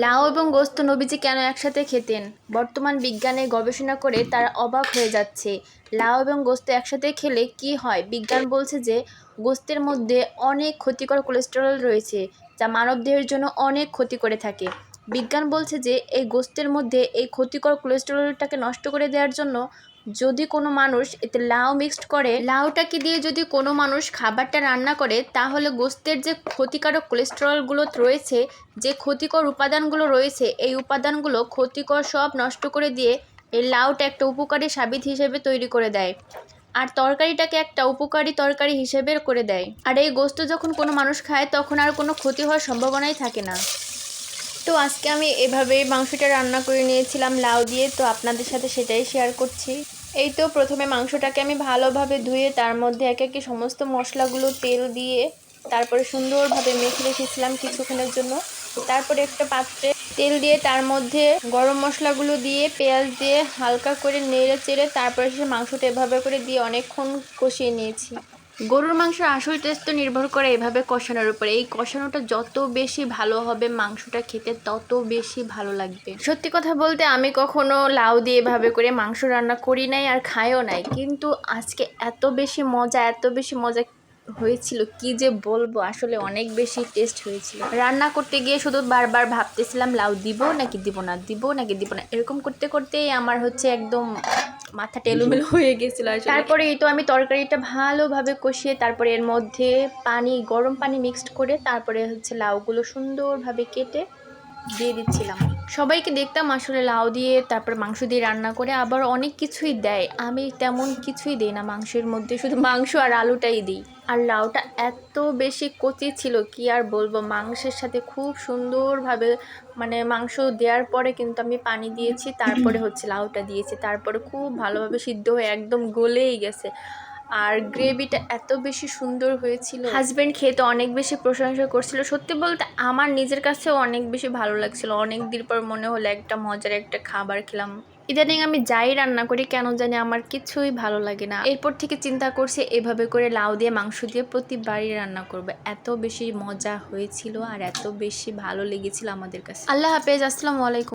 লাউ এবং গোস্ত নবীজি কেন একসাথে খেতেন? বর্তমান বিজ্ঞানে গবেষণা করে তারা অবাক হয়ে যাচ্ছে। লাউ এবং গোস্ত একসাথে খেলে কি হয়? বিজ্ঞান বলছে যে, গোস্তের মধ্যে অনেক ক্ষতিকর কোলেস্টেরল রয়েছে, যা মানবদেহের জন্য অনেক ক্ষতি করে থাকে। বিজ্ঞান বলছে যে, এই গোস্তের মধ্যে এই ক্ষতিকর কোলেস্টেরলটাকে নষ্ট করে দেওয়ার জন্য যদি কোনো মানুষ এতে লাউ মিক্সড করে, লাউটাকে দিয়ে যদি কোনো মানুষ খাবারটা রান্না করে, তাহলে গোস্তের যে ক্ষতিকারক কোলেস্টেরলগুলো রয়েছে, যে ক্ষতিকর উপাদানগুলো রয়েছে, এই উপাদানগুলো ক্ষতিকর সব নষ্ট করে দিয়ে এই লাউটা একটা উপকারী সাবিত হিসেবে তৈরি করে দেয়। আর তরকারিটাকে একটা উপকারী তরকারি হিসেবে করে দেয়। আর এই গোস্ত যখন কোনো মানুষ খায়, তখন আর কোনো ক্ষতি হওয়ার সম্ভাবনাই থাকে না। তো আজকে আমি এভাবেই মাংসটা রান্না করে নিয়েছিলাম, লাউ দিয়ে। তো আপনাদের সাথে সেটাই শেয়ার করছি। এই তো প্রথমে মাংসটাকে আমি ভালোভাবে ধুয়ে তার মধ্যে এক একে সমস্ত মশলাগুলো তেল দিয়ে তারপরে সুন্দরভাবে মেখে রেখেছিলাম কিছুক্ষণের জন্য। তারপরে একটা পাত্রে তেল দিয়ে তার মধ্যে গরম মশলাগুলো দিয়ে পেঁয়াজ দিয়ে হালকা করে নেড়ে চেড়ে তারপরে সে মাংসটা এভাবে করে দিয়ে অনেকক্ষণ কষিয়ে নিয়েছি। গরুর মাংসের আসল টেস্ট তো নির্ভর করে এভাবে কষানোর উপরে। এই কষানোটা যত বেশি ভালো হবে মাংসটা খেতে তত বেশি ভালো লাগবে। সত্যি কথা বলতে আমি কখনো লাউ দিয়ে এভাবে করে মাংস রান্না করি নাই আর খাইও নাই। কিন্তু আজকে এত বেশি মজা, এত বেশি মজা হয়েছিল কি যে বলব? আসলে অনেক বেশি টেস্ট হয়েছিল। রান্না করতে গিয়ে শুধু বারবার ভাবতেছিলাম, লাউ দিব নাকি দিব না, দিব নাকি দিব না? এরকম করতে করতেই আমার হচ্ছে একদম মাথাটা এলোমেলো হয়ে গেছিল তারপরে এই তো আমি তরকারিটা ভালোভাবে কষিয়ে তারপরে এর মধ্যে পানি, গরম পানি মিক্সড করে তারপরে হচ্ছে লাউগুলো সুন্দরভাবে কেটে দিয়ে দিচ্ছিলাম। সবাইকে দেখতাম আসলে লাউ দিয়ে তারপর মাংস দিয়ে রান্না করে, আবার অনেক কিছুই দেয়। আমি তেমন কিছুই দিই না মাংসের মধ্যে, শুধু মাংস আর আলুটাই দিই। আর লাউটা এত বেশি কচি ছিল, কি আর বলব? মাংসের সাথে খুব সুন্দরভাবে মানে মাংস দেওয়ার পরে কিন্তু আমি পানি দিয়েছি, তারপরে হচ্ছে লাউটা দিয়েছি, তারপরে খুব ভালোভাবে সিদ্ধ হয়ে একদম গলেই গেছে। আর গ্রেভিটা এত বেশি সুন্দর হয়েছিল। হাজব্যান্ড খেয়ে তো অনেক বেশি প্রশংসা করছিল। সত্যি বলতে আমার নিজের কাছেও অনেক বেশি ভালো লাগছিল। অনেক দিন পর মনে হলো একটা মজার একটা খাবার খেলাম। ইদানিং আমি যাই রান্না করি, কেন জানি আমার কিছুই ভালো লাগে না। এরপর থেকে চিন্তা করছি, এভাবে করে লাউ দিয়ে, মাংস দিয়ে প্রতিবারই রান্না করব। এত বেশি মজা হয়েছিল আর এত বেশি ভালো লেগেছিল আমাদের কাছে। আল্লাহ হাফেজ, আসসালামু আলাইকুম।